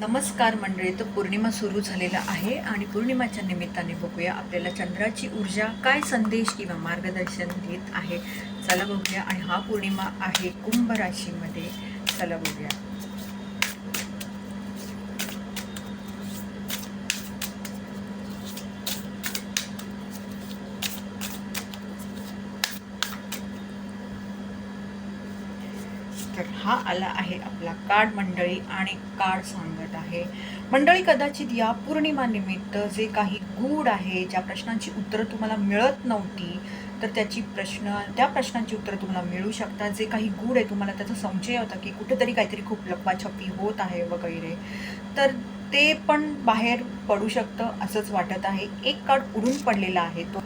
नमस्कार मंडळी तर पौर्णिमा सुरू झालेला आहे आणि पौर्णिमाच्या निमित्ताने बघूया आपल्याला चंद्राची ऊर्जा काय संदेश किंवा मार्गदर्शन देत आहे. चला बघूया आणि हा पौर्णिमा आहे कुंभ राशीमध्ये. चला बघूया. तर हा आला आहे आपला कार्ड मंडळी आणि कार्ड सांगत आहे. मंडळी कदाचित या पौर्णिमानिमित्त जे काही गूढ आहे ज्या प्रश्नांची उत्तरं तुम्हाला मिळत नव्हती तर त्याची प्रश्न त्या प्रश्नांची उत्तरं तुम्हाला मिळू शकतात. जे काही गूढ आहे तुम्हाला त्याचा संशय होता की कुठेतरी काहीतरी खूप लपवाछपी होत आहे वगैरे. तर ते पण बाहेर पडू शकतं असंच वाटत आहे. एक कार्ड उडून पडलेला आहे तो.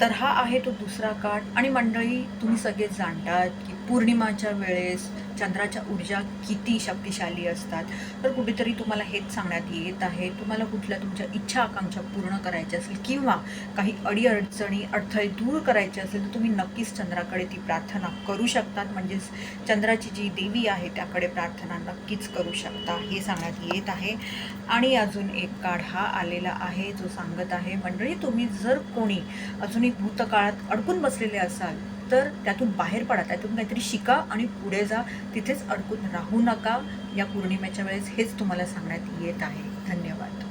तर हा आहे तो दुसरा काठ आणि मंडळी तुम्ही सगळे जाणतात की पौर्णिमाच्या वेळेस चंद्राच्या ऊर्जा किती शक्तिशाली असतात. तर कुठेतरी तुम्हाला हेच सांगण्यात येत आहे. तुम्हाला कुठल्या तुमच्या इच्छा आकांक्षा पूर्ण करायच्या असेल किंवा काही अडीअडचणी अडथळे दूर करायचे असेल तर तुम्ही नक्कीच चंद्राकडे ती प्रार्थना करू शकतात. म्हणजेच चंद्राची जी देवी आहे त्याकडे प्रार्थना नक्कीच करू शकता हे सांगण्यात येत आहे. आणि अजून एक कार्ड हा आलेला आहे जो सांगत आहे मंडळी तुम्ही जर कोणी अजूनही भूतकाळात अडकून बसलेले असाल तर त्यातून बाहेर पडा त्यातून काहीतरी शिका आणि पुढे जा. तिथेच अडकून राहू नका. या पौर्णिमेच्या वेळेस हेच तुम्हाला सांगण्यात येत आहे. धन्यवाद.